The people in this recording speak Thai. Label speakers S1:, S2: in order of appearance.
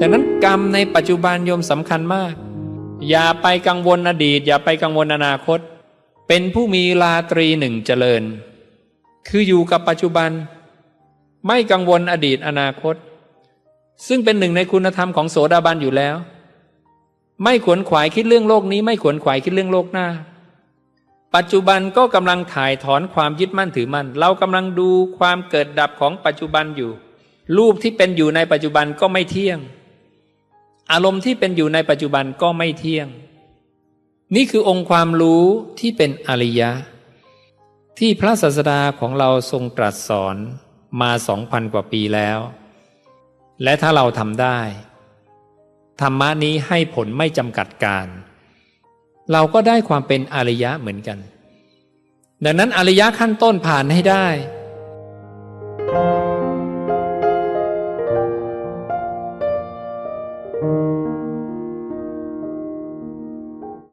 S1: ดังนั้นกรรมในปัจจุบันโยมสำคัญมาก อย่าไปกังวลอดีต อย่าไปกังวลอนาคต เป็นผู้มีราตรีหนึ่งเจริญ คืออยู่กับปัจจุบัน ไม่กังวลอดีตอนาคต ซึ่งเป็นหนึ่งในคุณธรรมของโสดาบันอยู่แล้ว ไม่ขวนขวายคิดเรื่องโลกนี้ ไม่ขวนขวายคิดเรื่องโลกหน้า ปัจจุบันก็กำลังถ่ายถอนความยึดมั่นถือมั่นเรากำลังดูความเกิดดับของปัจจุบันอยู่ รูปที่เป็นอยู่ในปัจจุบันก็ไม่เที่ยง อารมณ์ที่เป็นอยู่ในปัจจุบันก็ไม่เที่ยง นี่คือองค์ความรู้ที่เป็นอริยะ ที่พระศาสดาของเราทรงตรัสสอนมาสองพันกว่าปีแล้ว และถ้าเราทำได้ ธรรมะนี้ให้ผลไม่จำกัดการ เราก็ได้ความเป็นอริยะเหมือนกัน ดังนั้นอริยะขั้นต้นผ่านให้ได้ thank you